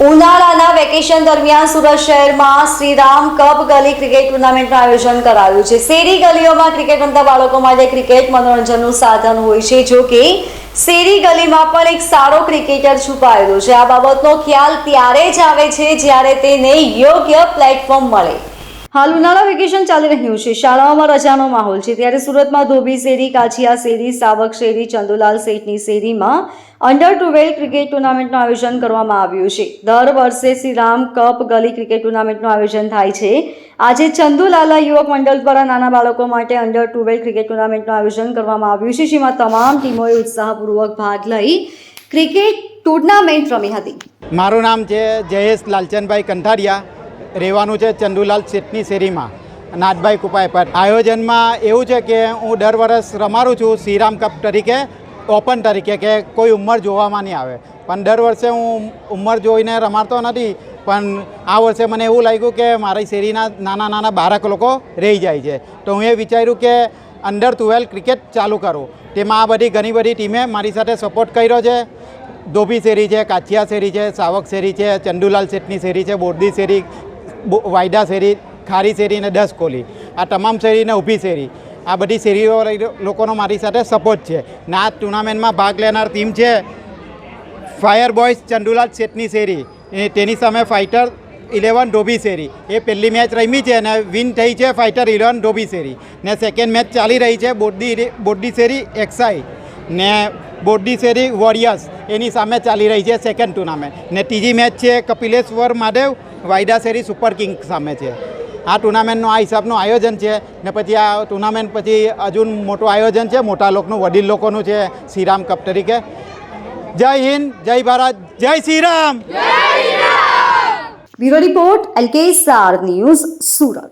ઉનાળાના વેકેશન દરમિયાન સુરત શહેરમાં શ્રીરામ કપ ગલી ક્રિકેટ ટુર્નામેન્ટનું આયોજન કરાયું છે. શેરી ગલીઓમાં ક્રિકેટ રમતા બાળકો માટે ક્રિકેટ મનોરંજનનું સાધન હોય છે, જો કે શેરી ગલીમાં પણ એક સારો ક્રિકેટર છુપાયેલો છે. આ બાબતનો ખ્યાલ ત્યારે જ આવે છે જ્યારે તેને યોગ્ય પ્લેટફોર્મ મળે. હાલ ઉનાળા વેકેશન ચાલી રહ્યું છે. શાળાઓમાં રજાનો માહોલ છે. ત્યારે સુરતમાં ધોબી શેરી, કાછિયા શેરી, સાવક શેરી, ચંદુલાલ શેઠની શેરીમાં અંડર ટ્વેલ્વ ક્રિકેટ ટુર્નામેન્ટનું આયોજન કરવામાં આવ્યું છે. દર વર્ષે શ્રી રામ કપ ગલી ક્રિકેટ ટુર્નામેન્ટનું આયોજન થાય છે. આજે ચંદુલાલા યુવક મંડળ દ્વારા નાના બાળકો માટે અંડર ટ્વેલ્વ ક્રિકેટ ટુર્નામેન્ટનું આયોજન કરવામાં આવ્યું છે. જેમાં તમામ ટીમોએ ઉત્સાહપૂર્વક ભાગ લઈ ક્રિકેટ ટુર્નામેન્ટ રમી હતી. મારું નામ છે જયેશ લાલચંદભાઈ કંઠારિયા. રહેવાનું છે ચંદુલાલ શેઠની શેરીમાં. નાથભાઈ કુપાય પર આયોજનમાં એવું છે કે હું દર વર્ષ રમાડું છું શ્રીરામ કપ તરીકે, ઓપન તરીકે, કે કોઈ ઉંમર જોવામાં નહીં આવે. પણ દર વર્ષે હું ઉંમર જોઈને રમાડતો નથી, પણ આ વર્ષે મને એવું લાગ્યું કે મારી શેરીના નાના નાના બાળક લોકો રહી જાય છે. તો હું એ વિચાર્યું કે અંડર ટ્વેલ્વ ક્રિકેટ ચાલુ કરું. તેમાં આ બધી ઘણી બધી ટીમે મારી સાથે સપોર્ટ કર્યો છે. ધોબી શેરી છે કાછિયા શેરી છે, સાવક શેરી છે, ચંદુલાલ શેઠની શેરી છે, બોરદી શેરી વાયડા શેરી, ખારી શેરી અને દસ કોલી. આ તમામ શેરીને ઊભી શેરી. આ બધી શેરીઓ લોકોનો મારી સાથે સપોર્ટ છે. ને આ ટુર્નામેન્ટમાં ભાગ લેનાર ટીમ છે ફાયર બોયઝ ચંદુલાલ શેઠની શેરી. તેની સામે ફાઇટર ઇલેવન ડોબી શેરી. એ પહેલી મેચ રમી છે અને વિન થઈ છે ફાઇટર ઇલેવન ડોબી શેરી. ને સેકન્ડ મેચ ચાલી રહી છે બોડી બોડી શેરી એક્સાઈ ને બોડી શેરી વોરિયર્સ એની સામે ચાલી રહી છે સેકન્ડ ટુર્નામેન્ટ ને ત્રીજી મેચ છે કપિલેશ્વર મહાદેવ વાયડા શેરી સુપર કિંગ સામે છે. આ ટુર્નામેન્ટનું આ હિસાબનું આયોજન છે ને પછી આ ટુર્નામેન્ટ પછી હજુ મોટું આયોજન છે, મોટા લોકોનું, વડીલ લોકોનું છે, શ્રીરામ કપ તરીકે. જય હિન્દ, જય ભારત, જય શ્રીરામ! બ્યુરો રિપોર્ટ એલકે સાર ન્યૂઝ, સુરત.